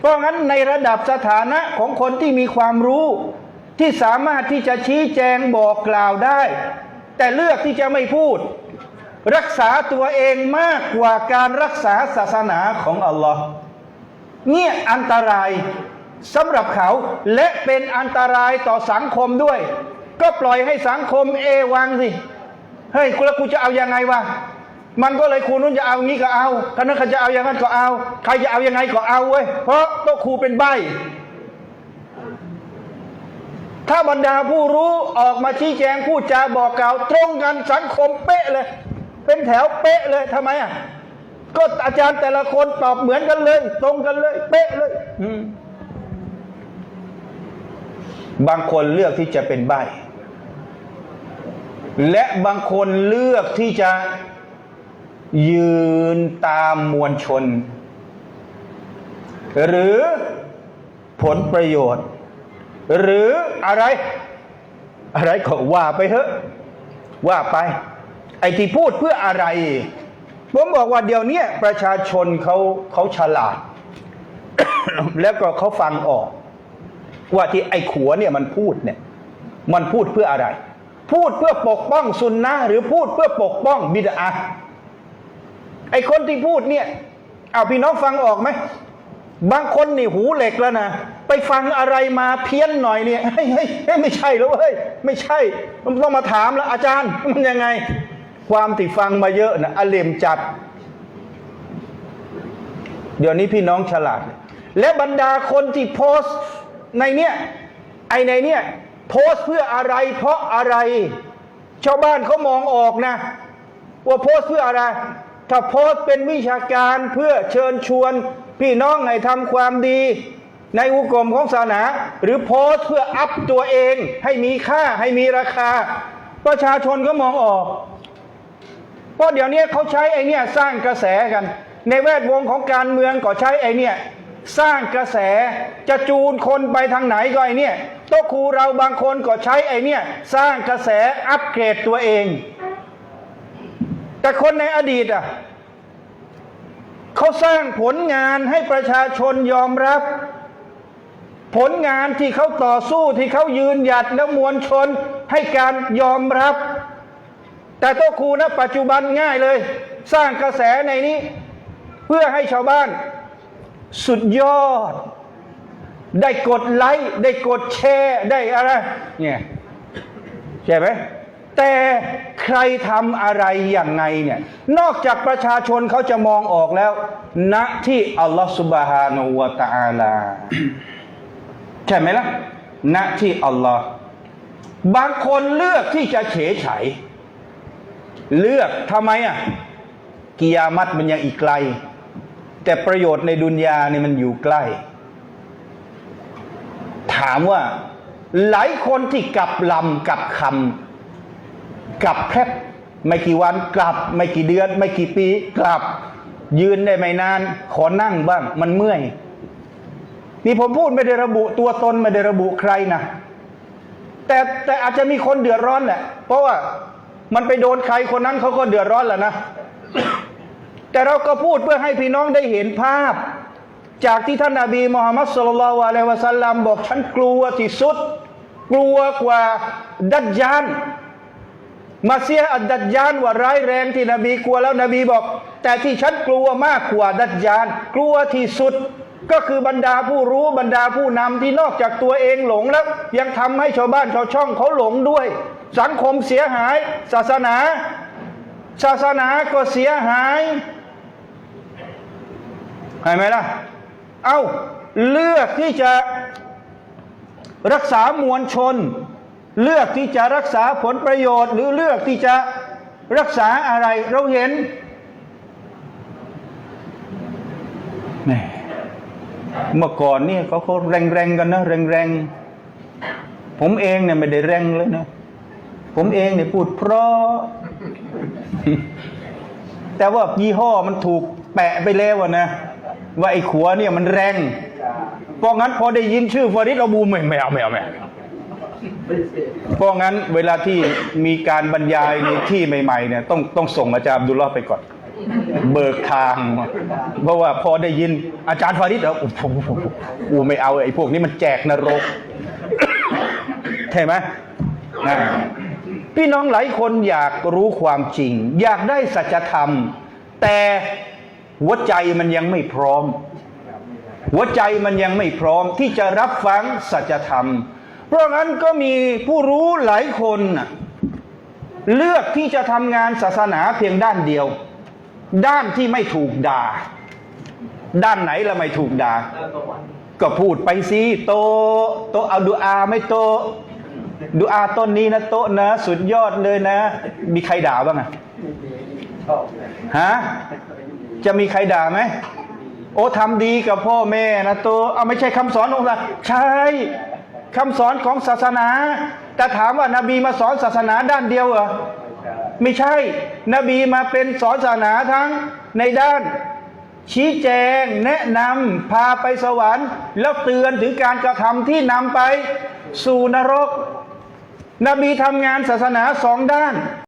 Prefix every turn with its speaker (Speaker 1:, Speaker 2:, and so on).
Speaker 1: เพราะงั้นในระดับสถานะของคนที่มีความรู้ ที่สามารถที่จะชี้แจงบอกกล่าวได้ แต่เลือกที่จะไม่พูด รักษาตัวเองมากกว่าการรักษาศาสนาของอัลลอฮ์เนี่ยอันตรายสำหรับเขาและเป็นอันตรายต่อสังคมด้วย ก็ปล่อยให้สังคมเอวังสิเฮ้ยกูแล้วกูจะเอายังไงวะ มันก็เลยครูนู้นจะเอางี้ก็เอาคณะเขาจะเอาอย่างนั้นก็เอา ใครจะเอายังไงก็เอาเว้ย เพราะโต๊ะครูเป็นใบ ถ้าบรรดาผู้รู้ออกมาชี้แจงพูดจาบอกกล่าว ตรงกันสังคมเป๊ะเลย เป็นแถวเป๊ะเลยทำไมอะ ก็อาจารย์แต่ละคนตอบเหมือนกันเลย ตรงกันเลย เป๊ะเลย อืบางคนเลือกที่จะเป็นใบ และบางคนเลือกที่จะ ยืนตามมวลชน หรือผลประโยชน์ หรืออะไร อะไรก็ว่าไปเถอะ ว่าไป ไอ้ที่พูดเพื่ออะไร ผมบอกว่าเดี๋ยวนี้ประชาชนเขาเขาฉลาด แล้วก็เขาฟังออก ว่าที่ไอ้ขัวเนี่ยมันพูดเนี่ย มันพูดเพื่ออะไร พูดเพื่อปกป้องสุนนะหรือพูดเพื่อปกป้องบิดา ไอ้คนที่พูดเนี่ย เอาพี่น้องฟังออกไหม บางคนนี่หูเหล็กแล้วนะ ไปฟังอะไรมาเพี้ยนหน่อยเนี่ย เฮ้ยเฮ้ยไม่ใช่แล้วเฮ้ย ไม่ใช่ต้องมาถามแล้วอาจารย์ มันยังไง ความที่ฟังมาเยอะนะอเลมจัด เดี๋ยวนี้พี่น้องฉลาด และบรรดาคนที่โพสต์ในเนี้ยไอในเนี้ยโพสต์เพื่ออะไร เพราะอะไร ชาวบ้านเขามองออกนะ ว่าโพสต์เพื่ออะไร ถ้าโพสต์เป็นวิชาการเพื่อเชิญชวน พี่น้องให้ทำความดี ในอุกรมของศาสนา หรือโพสต์เพื่ออัพตัวเองให้มีค่าให้มีราคา ประชาชนก็มองออก เพราะเดี๋ยวนี้เขาใช้ไอเนี่ยสร้างกระแสกัน ในแวดวงของการเมืองก็ใช้ไอเนี่ยสร้างกระแสจะจูนคนไปทางไหนก็ไอเนี่ยโต๊ะครูเราบางคนก็ใช้ไอเนี่ย สร้างกระแสอัปเกรดตัวเอง แต่คนในอดีตอะเขาสร้างผลงานให้ประชาชนยอมรับ ผลงานที่เขาต่อสู้ที่เขายืนหยัดและมวลชนให้การยอมรับ แต่โต๊ะครูนะปัจจุบันง่ายเลย สร้างกระแสในนี้ เพื่อให้ชาวบ้าน สุดยอด ได้กดไลค์ได้กดแชร์ได้อะไรเนี่ยใช่ไหม แต่ใครทำอะไรอย่างไงเนี่ย นอกจากประชาชนเขาจะมองออกแล้วณที่อัลลอฮฺสุบฮานูวะตาลาใช่ไหมล่ะณที่อัลลอฮ์บางคนเลือกที่จะเฉยไฉเลือกทำไมอะกิยามัตมันยังอีกไกล แต่ประโยชน์ในดุนยาเนี่ยมันอยู่ใกล้ ถามว่าหลายคนที่กลับลำกลับคำ กลับแพบไม่กี่วันกลับ ไม่กี่เดือน ไม่กี่ปีกลับ ยืนได้ไม่นาน ขอนั่งบ้าง มันเมื่อย นี่ผมพูดไม่ได้ระบุตัวตนไม่ได้ระบุใครนะแต่แต่อาจจะมีคนเดือดร้อนแหละเพราะว่ามันไปโดนใครคนนั้นเขาก็เดือดร้อนแหละนะแต่เราก็พูดเพื่อให้พี่น้องได้เห็นภาพ จากที่ท่านนาบีมุฮัมมัดสุลลัลลอฮุอะลัยฮิวะสัลลัมบอกฉันกลัวที่สุด กลัวกว่าดัจจาน มาเสียอัดดัจจานว่าร้ายแรงที่นบีกลัวแล้วนบีบอก แต่ที่ฉันกลัวมากกว่าดัจจาน กลัวที่สุด ก็คือบรรดาผู้รู้บรรดาผู้นำที่นอกจากตัวเองหลงแล้ว ยังทำให้ชาวบ้านชาวช่องเขาหลงด้วย สังคมเสียหาย ศาสนา ศาสนาก็เสียหายเห็นไหมล่ะ เอาเลือกที่จะรักษามวลชน เลือกที่จะรักษาผลประโยชน์ หรือเลือกที่จะรักษาอะไร เราเห็นเมื่อก่อนเนี่ยเขาเขาแรงๆกันนะแรงๆผมเองเนี่ยไม่ได้แรงเลยนะผมเองเนี่ยพูดเพราะ แต่ว่ายี่ห้อมันถูกแปะไปแล้วนะว่าไอ้ขัวเนี่ยมันแรงเพราะงั้นพอได้ยินชื่อฟาริดเราบูมไม่ไม่เอาไม่เอาไม่เอา เพราะงั้นเวลาที่มีการบรรยายในที่ใหม่ๆเนี่ยต้องต้องส่งอาจารย์อับดุลลอฮ์ไปก่อน เบิกทาง เพราะว่าพอได้ยินอาจารย์ฟาริดเหรอโอ้โหกูไม่เอาไอ้พวกนี้มันแจกนรกใช่ไหมพี่น้องหลายคนอยากรู้ความจริง อยากได้สัจธรรม แต่หัวใจมันยังไม่พร้อม หัวใจมันยังไม่พร้อมที่จะรับฟังสัจธรรม เพราะงั้นก็มีผู้รู้หลายคนเลือกที่จะทำงานศาสนาเพียงด้านเดียว ด้านที่ไม่ถูกด่า ด้านไหนละไม่ถูกด่า ก็พูดไปสิโต โตเอาดูอาไม่โตดูอาต้นนี้นะโตนะ สุดยอดเลยนะ มีใครด่าบ้างอะฮะจะมีใครด่าไหมโอ้ทำดีกับพ่อแม่นะโตเอาไม่ใช่คำสอนของเราใช่ คำสอนของศาสนา แต่ถามว่านาบีมาสอนศาสนาด้านเดียวเหรอไม่ใช่ นบีมาเป็นสอนศาสนาทั้งในด้าน ชี้แจงแนะนำพาไปสวรรค์ แล้วเตือนถึงการกระทำที่นำไปสู่นรก นบีทำงานศาสนาสองด้าน